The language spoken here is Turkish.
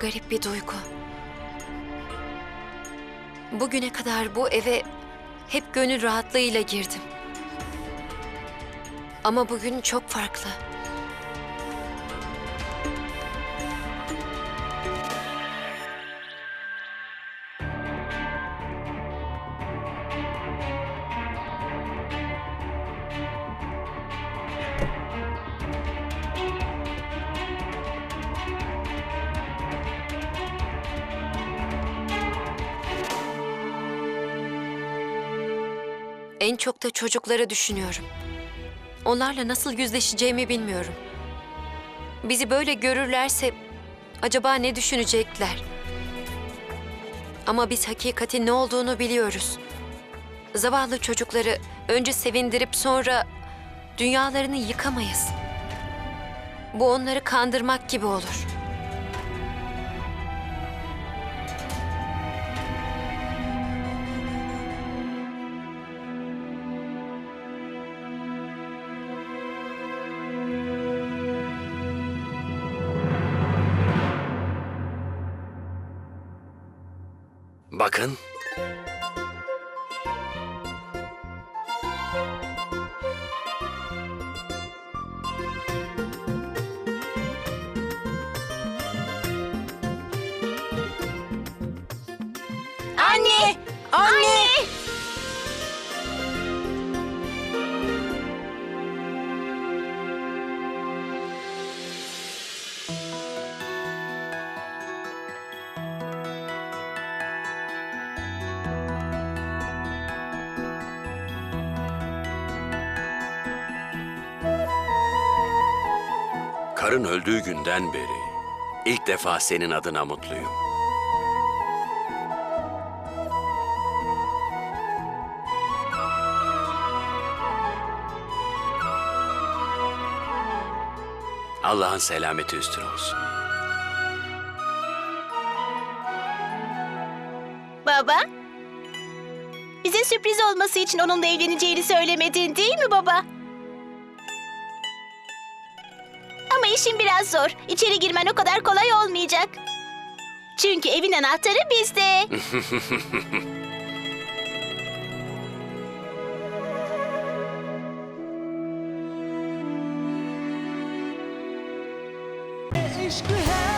Garip bir duygu. Bugüne kadar bu eve hep gönül rahatlığıyla girdim. Ama bugün çok farklı. En çok da çocukları düşünüyorum. Onlarla nasıl yüzleşeceğimi bilmiyorum. Bizi böyle görürlerse acaba ne düşünecekler? Ama biz hakikatin ne olduğunu biliyoruz. Zavallı çocukları önce sevindirip sonra dünyalarını yıkamayız. Bu onları kandırmak gibi olur. Bakın. Anne! Anne! Karın öldüğü günden beri ilk defa senin adına mutluyum. Allah'ın selameti üstüne olsun. Baba? Bize sürpriz olması için onunla evleneceğini söylemedin değil mi baba? Ama işin biraz zor. İçeri girmen o kadar kolay olmayacak. Çünkü evin anahtarı bizde. E, eşkı her